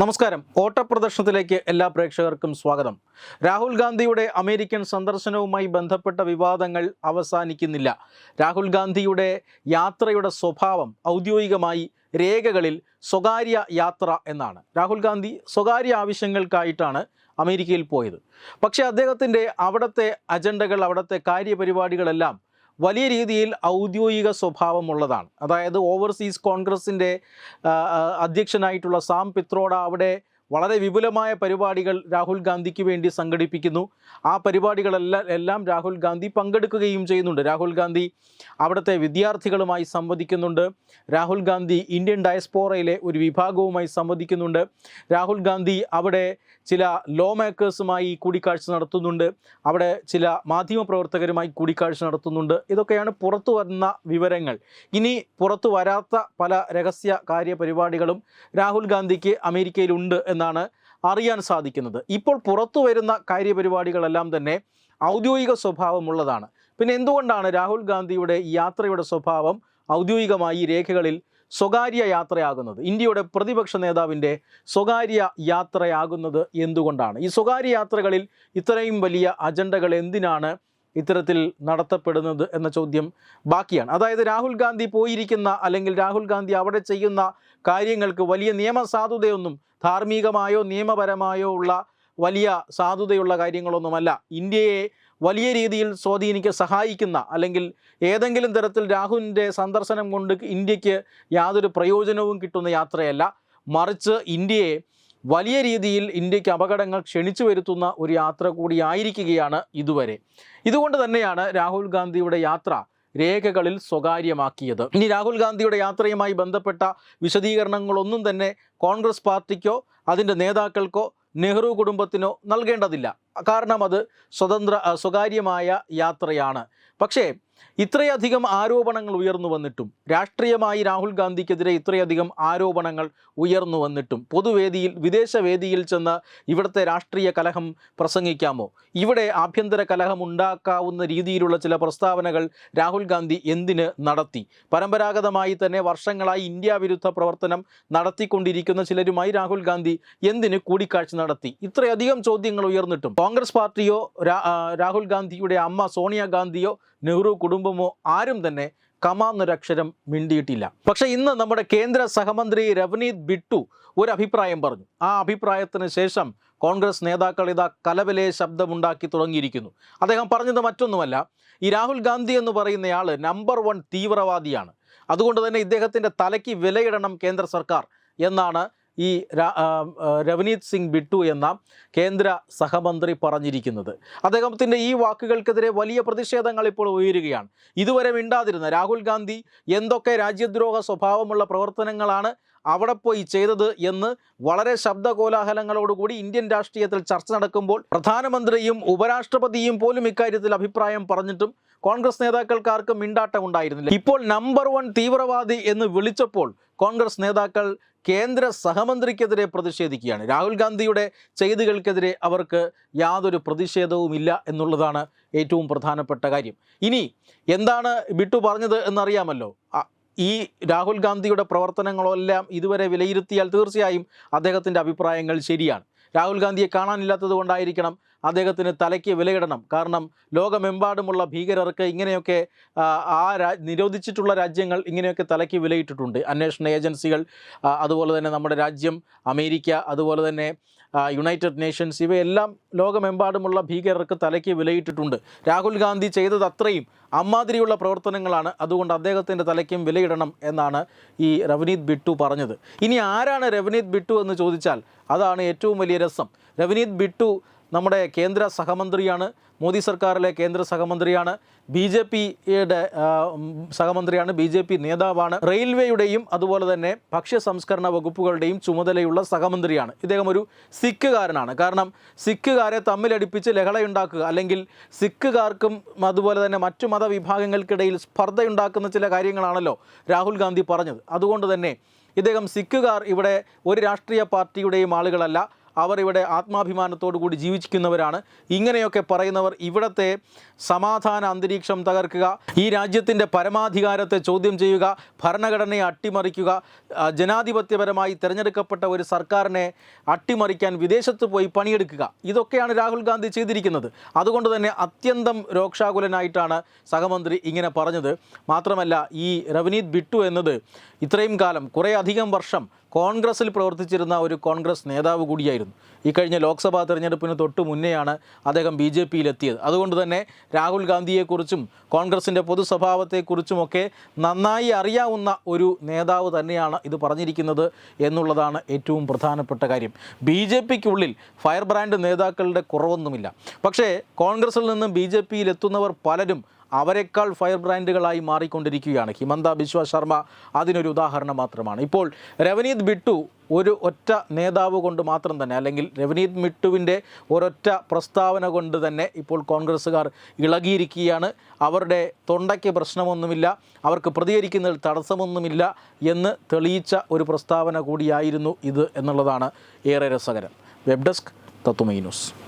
നമസ്കാരം. ഓട്ടപ്രദർശനത്തിലേക്ക് എല്ലാ പ്രേക്ഷകർക്കും സ്വാഗതം. രാഹുൽ ഗാന്ധിയുടെ അമേരിക്കൻ സന്ദർശനവുമായി ബന്ധപ്പെട്ട വിവാദങ്ങൾ അവസാനിക്കുന്നില്ല. രാഹുൽ ഗാന്ധിയുടെ യാത്രയുടെ സ്വഭാവം ഔദ്യോഗികമായി രേഖകളിൽ സ്വകാര്യ യാത്ര എന്നാണ്. രാഹുൽ ഗാന്ധി സ്വകാര്യ ആവശ്യങ്ങൾക്കായിട്ടാണ് അമേരിക്കയിൽ പോയത്. പക്ഷേ അദ്ദേഹത്തിന്റെ അവിടുത്തെ അജണ്ടകൾ അവിടുത്തെ കാര്യപരിപാടികളെല്ലാം വലിയ രീതിയിൽ ഔദ്യോഗിക സ്വഭാവമുള്ളതാണ്. അതായത് ഓവർസീസ് കോൺഗ്രസിന്റെ അധ്യക്ഷനായിട്ടുള്ള സാം പിത്രോഡ അവിടെ വളരെ വിപുലമായ പരിപാടികൾ രാഹുൽ ഗാന്ധിക്ക് വേണ്ടി സംഘടിപ്പിക്കുന്നു. ആ പരിപാടികളെല്ലാം എല്ലാം രാഹുൽ ഗാന്ധി പങ്കെടുക്കുകയും ചെയ്യുന്നുണ്ട്. രാഹുൽ ഗാന്ധി അവിടുത്തെ വിദ്യാർത്ഥികളുമായി സംവദിക്കുന്നുണ്ട്. രാഹുൽ ഗാന്ധി ഇന്ത്യൻ ഡയസ്പോറയിലെ ഒരു വിഭാഗവുമായി സംവദിക്കുന്നുണ്ട്. രാഹുൽ ഗാന്ധി അവിടെ ചില ലോ മേക്കേഴ്സുമായി കൂടിക്കാഴ്ച നടത്തുന്നുണ്ട്. അവിടെ ചില മാധ്യമപ്രവർത്തകരുമായി കൂടിക്കാഴ്ച നടത്തുന്നുണ്ട്. ഇതൊക്കെയാണ് പുറത്തു വന്ന വിവരങ്ങൾ. ഇനി പുറത്തു വരാത്ത പല രഹസ്യ കാര്യപരിപാടികളും രാഹുൽ ഗാന്ധിക്ക് അമേരിക്കയിലുണ്ട് എന്നാണ് അറിയാൻ സാധിക്കുന്നത്. ഇപ്പോൾ പുറത്തു വരുന്ന കാര്യപരിപാടികളെല്ലാം തന്നെ ഔദ്യോഗിക സ്വഭാവമുള്ളതാണ്. പിന്നെ എന്തുകൊണ്ടാണ് രാഹുൽ ഗാന്ധിയുടെ യാത്രയുടെ സ്വഭാവം ഔദ്യോഗികമായി രേഖകളിൽ സ്വകാര്യ യാത്രയാകുന്നത്? ഇന്ത്യയുടെ പ്രതിപക്ഷ നേതാവിന്റെ സ്വകാര്യ യാത്രയാകുന്നത് എന്തുകൊണ്ടാണ്? ഈ സ്വകാര്യ യാത്രകളിൽ ഇത്രയും വലിയ അജണ്ടകൾ എന്തിനാണ് ഇത്തരത്തിൽ നടത്തപ്പെടുന്നത് എന്ന ചോദ്യം ബാക്കിയാണ്. അതായത് രാഹുൽ ഗാന്ധി പോയിരിക്കുന്ന അല്ലെങ്കിൽ രാഹുൽ ഗാന്ധി അവിടെ ചെയ്യുന്ന കാര്യങ്ങൾക്ക് വലിയ നിയമസാധുതയൊന്നും ധാർമ്മികമായോ നിയമപരമായോ ഉള്ള വലിയ സാധുതയുള്ള കാര്യങ്ങളൊന്നുമല്ല. ഇന്ത്യയെ വലിയ രീതിയിൽ സ്വാധീനിക്കാൻ സഹായിക്കുന്ന അല്ലെങ്കിൽ ഏതെങ്കിലും തരത്തിൽ രാഹുലിന്റെ സന്ദർശനം കൊണ്ട് ഇന്ത്യയ്ക്ക് യാതൊരു പ്രയോജനവും കിട്ടുന്ന യാത്രയല്ല. മറിച്ച് ഇന്ത്യയെ വലിയ രീതിയിൽ ഇന്ത്യയ്ക്ക് അപകടങ്ങൾ ക്ഷണിച്ചു വരുത്തുന്ന ഒരു യാത്ര കൂടിയായിരിക്കുകയാണ് ഇതുവരെ. ഇതുകൊണ്ട് തന്നെയാണ് രാഹുൽ ഗാന്ധിയുടെ യാത്ര രേഖകളിൽ സ്വകാര്യമാക്കിയത്. ഇനി രാഹുൽ ഗാന്ധിയുടെ യാത്രയുമായി ബന്ധപ്പെട്ട വിശദീകരണങ്ങളൊന്നും തന്നെ കോൺഗ്രസ് പാർട്ടിക്കോ അതിന്റെ നേതാക്കൾക്കോ നെഹ്റു കുടുംബത്തിനോ നൽകേണ്ടതില്ല. കാരണം അത് സ്വതന്ത്ര സ്വകാര്യമായ യാത്രയാണ്. പക്ഷേ ഇത്രയധികം ആരോപണങ്ങൾ ഉയർന്നു വന്നിട്ടും രാഷ്ട്രീയമായി രാഹുൽ ഗാന്ധിക്കെതിരെ ഇത്രയധികം ആരോപണങ്ങൾ ഉയർന്നു വന്നിട്ടും പൊതുവേദിയിൽ വിദേശ വേദിയിൽ ചെന്ന് ഇവിടുത്തെ രാഷ്ട്രീയ കലഹം പ്രസംഗിക്കാമോ? ഇവിടെ ആഭ്യന്തര കലഹം ഉണ്ടാക്കാവുന്ന രീതിയിലുള്ള ചില പ്രസ്താവനകൾ രാഹുൽ ഗാന്ധി എന്തിന് നടത്തി? പരമ്പരാഗതമായി തന്നെ വർഷങ്ങളായി ഇന്ത്യ വിരുദ്ധ പ്രവർത്തനം നടത്തിക്കൊണ്ടിരിക്കുന്ന ചിലരുമായി രാഹുൽ ഗാന്ധി എന്തിന് കൂടിക്കാഴ്ച നടത്തി? ഇത്രയധികം ചോദ്യങ്ങൾ ഉയർന്നിട്ടും കോൺഗ്രസ് പാർട്ടിയോ രാഹുൽ ഗാന്ധിയുടെ അമ്മ സോണിയാഗാന്ധിയോ നെഹ്റു കുടുംബമോ ആരും തന്നെ കമാന്നൊരക്ഷരം മിണ്ടിയിട്ടില്ല. പക്ഷേ ഇന്ന് നമ്മുടെ കേന്ദ്ര സഹമന്ത്രി രവനീത് ബിട്ടു ഒരു അഭിപ്രായം പറഞ്ഞു. ആ അഭിപ്രായത്തിന് ശേഷം കോൺഗ്രസ് നേതാക്കൾ ഇതാ കലവലെ ശബ്ദമുണ്ടാക്കി തുടങ്ങിയിരിക്കുന്നു. അദ്ദേഹം പറഞ്ഞത് മറ്റൊന്നുമല്ല. ഈ രാഹുൽ ഗാന്ധി എന്ന് പറയുന്നയാൾ നമ്പർ വൺ തീവ്രവാദിയാണ്. അതുകൊണ്ട് തന്നെ ഇദ്ദേഹത്തിന്റെ തലയ്ക്ക് വിലയിടണം കേന്ദ്ര സർക്കാർ എന്നാണ് ഈ രവനീത് സിംഗ് ബിട്ടു എന്ന കേന്ദ്ര സഹമന്ത്രി പറഞ്ഞിരിക്കുന്നത്. അദ്ദേഹത്തിന്റെ ഈ വാക്കുകൾക്കെതിരെ വലിയ പ്രതിഷേധങ്ങൾ ഇപ്പോൾ ഉയരുകയാണ്. ഇതുവരെ മിണ്ടാതിരുന്ന രാഹുൽ ഗാന്ധി എന്തൊക്കെ രാജ്യദ്രോഹ സ്വഭാവമുള്ള പ്രവർത്തനങ്ങളാണ് അവിടെ പോയി ചെയ്തത് എന്ന് വളരെ ശബ്ദകോലാഹലങ്ങളോടുകൂടി ഇന്ത്യൻ രാഷ്ട്രീയത്തിൽ ചർച്ച നടക്കുമ്പോൾ പ്രധാനമന്ത്രിയും ഉപരാഷ്ട്രപതിയും പോലും ഇക്കാര്യത്തിൽ അഭിപ്രായം പറഞ്ഞിട്ടും കോൺഗ്രസ് നേതാക്കൾക്കാർക്കും മിണ്ടാട്ടം ഉണ്ടായിരുന്നില്ല. ഇപ്പോൾ നമ്പർ വൺ തീവ്രവാദി എന്ന് വിളിച്ചപ്പോൾ കോൺഗ്രസ് നേതാക്കൾ കേന്ദ്ര സഹമന്ത്രിക്കെതിരെ പ്രതിഷേധിക്കുകയാണ്. രാഹുൽ ഗാന്ധിയുടെ ചെയ്തികൾക്കെതിരെ അവർക്ക് യാതൊരു പ്രതിഷേധവുമില്ല എന്നുള്ളതാണ് ഏറ്റവും പ്രധാനപ്പെട്ട കാര്യം. ഇനി എന്താണ് ബിട്ടു പറഞ്ഞത് എന്നറിയാമല്ലോ? ഈ രാഹുൽ ഗാന്ധിയുടെ പ്രവർത്തനങ്ങളെല്ലാം ഇതുവരെ വിലയിരുത്തിയാൽ തീർച്ചയായും അദ്ദേഹത്തിന്റെ അഭിപ്രായങ്ങൾ ശരിയാണ്. രാഹുൽ ഗാന്ധിയെ കാണാനില്ലാത്തത് കൊണ്ടായിരിക്കണം അദ്ദേഹത്തിന് തലയ്ക്ക് വിലയിടണം. കാരണം ലോകമെമ്പാടുമുള്ള ഭീകരർക്ക് ഇങ്ങനെയൊക്കെ ആ, നിരോധിച്ചിട്ടുള്ള രാജ്യങ്ങൾ ഇങ്ങനെയൊക്കെ തലയ്ക്ക് വിലയിട്ടിട്ടുണ്ട്. അന്വേഷണ ഏജൻസികൾ അതുപോലെ തന്നെ നമ്മുടെ രാജ്യം അമേരിക്ക അതുപോലെ തന്നെ യുണൈറ്റഡ് നേഷൻസ് ഇവയെല്ലാം ലോകമെമ്പാടുമുള്ള ഭീകരർക്ക് തലയ്ക്ക് വിലയിട്ടിട്ടുണ്ട്. രാഹുൽ ഗാന്ധി ചെയ്തത് അത്രയും അമ്മാതിരിയുള്ള പ്രവർത്തനങ്ങളാണ്. അതുകൊണ്ട് അദ്ദേഹത്തിന്റെ തലയ്ക്കും വിലയിടണം എന്നാണ് ഈ രവനീത് ബിട്ടു പറഞ്ഞത്. ഇനി ആരാണ് രവനീത് ബിട്ടു എന്ന് ചോദിച്ചാൽ അതാണ് ഏറ്റവും വലിയ രസം. രവനീത് ബിട്ടു നമ്മുടെ കേന്ദ്ര സഹമന്ത്രിയാണ്. മോദി സർക്കാരിലെ കേന്ദ്ര സഹമന്ത്രിയാണ്. ബി ജെ പിയുടെ സഹമന്ത്രിയാണ്. ബി ജെ പി നേതാവാണ്. റെയിൽവേയുടെയും അതുപോലെ തന്നെ ഭക്ഷ്യ സംസ്കരണ വകുപ്പുകളുടെയും ചുമതലയുള്ള സഹമന്ത്രിയാണ്. ഇദ്ദേഹം ഒരു സിഖുകാരനാണ്. കാരണം സിഖുകാരെ തമ്മിലടിപ്പിച്ച് ലഹളയുണ്ടാക്കുക അല്ലെങ്കിൽ സിഖുകാർക്കും അതുപോലെ തന്നെ മറ്റു മതവിഭാഗങ്ങൾക്കിടയിൽ സ്പർദ്ധയുണ്ടാക്കുന്ന ചില കാര്യങ്ങളാണല്ലോ രാഹുൽ ഗാന്ധി പറഞ്ഞത്. അതുകൊണ്ട് തന്നെ ഇദ്ദേഹം സിഖുകാർ ഇവിടെ ഒരു രാഷ്ട്രീയ പാർട്ടിയുടെയും ആളുകളല്ല. അവർ ഇവിടെ ആത്മാഭിമാനത്തോടു കൂടി ജീവിക്കുന്നവരാണ് ഇങ്ങനെയൊക്കെ പറയുന്നവർ ഇവിടത്തെ സമാധാന അന്തരീക്ഷം തകർക്കുക ഈ രാജ്യത്തിന്റെ പരമാധികാരത്തെ ചോദ്യം ചെയ്യുക ഭരണഘടനയെ അട്ടിമറിക്കുക ജനാധിപത്യപരമായി തിരഞ്ഞെടുക്കപ്പെട്ട ഒരു സർക്കാരിനെ അട്ടിമറിക്കാൻ വിദേശത്ത് പോയി പണിയെടുക്കുക. ഇതൊക്കെയാണ് രാഹുൽ ഗാന്ധി ചെയ്തിരിക്കുന്നത്. അതുകൊണ്ട് തന്നെ അത്യന്തം രോക്ഷാകുലനായിട്ടാണ് സഹമന്ത്രി ഇങ്ങനെ പറഞ്ഞത്. മാത്രമല്ല ഈ റവനീത് ബിട്ടു എന്നത് ഇത്രയും കാലം കുറേ അധികം വർഷം കോൺഗ്രസിൽ പ്രവർത്തിച്ചിരുന്ന ഒരു കോൺഗ്രസ് നേതാവ് കൂടിയായിരുന്നു. ഈ കഴിഞ്ഞ ലോക്സഭാ തെരഞ്ഞെടുപ്പിന് തൊട്ട് മുന്നെയാണ് അദ്ദേഹം ബി ജെ പിയിലെത്തിയത്. അതുകൊണ്ട് തന്നെ രാഹുൽ ഗാന്ധിയെക്കുറിച്ചും കോൺഗ്രസിന്റെ പൊതുസ്വഭാവത്തെക്കുറിച്ചുമൊക്കെ നന്നായി അറിയാവുന്ന ഒരു നേതാവ് തന്നെയാണ് ഇത് പറഞ്ഞിരിക്കുന്നത് എന്നുള്ളതാണ് ഏറ്റവും പ്രധാനപ്പെട്ട കാര്യം. ബി ജെ പിക്കുള്ളിൽ ഫയർ ബ്രാൻഡ് നേതാക്കളുടെ കുറവൊന്നുമില്ല. പക്ഷേ കോൺഗ്രസിൽ നിന്നും ബി ജെ പിയിലെത്തുന്നവർ പലരും അവരെക്കാൾ ഫയർ ബ്രാൻഡുകളായി മാറിക്കൊണ്ടിരിക്കുകയാണ്. ഹിമന്ത ബിശ്വ ശർമ്മ അതിനൊരു ഉദാഹരണം മാത്രമാണ്. ഇപ്പോൾ രവനീത് ബിട്ടു ഒരു ഒറ്റ നേതാവ് കൊണ്ട് മാത്രം തന്നെ അല്ലെങ്കിൽ രവനീത് മിട്ടുവിന്റെ ഒരൊറ്റ പ്രസ്താവന കൊണ്ട് തന്നെ ഇപ്പോൾ കോൺഗ്രസ്സുകാർ ഇളകിയിരിക്കുകയാണ്. അവരുടെ തൊണ്ടയ്ക്ക് പ്രശ്നമൊന്നുമില്ല അവർക്ക് പ്രതികരിക്കുന്നതിൽ തടസ്സമൊന്നുമില്ല എന്ന് തെളിയിച്ച ഒരു പ്രസ്താവന കൂടിയായിരുന്നു ഇത് എന്നുള്ളതാണ് ഏറെ രസകരം. വെബ് ഡെസ്ക് തത്തുമൈ news.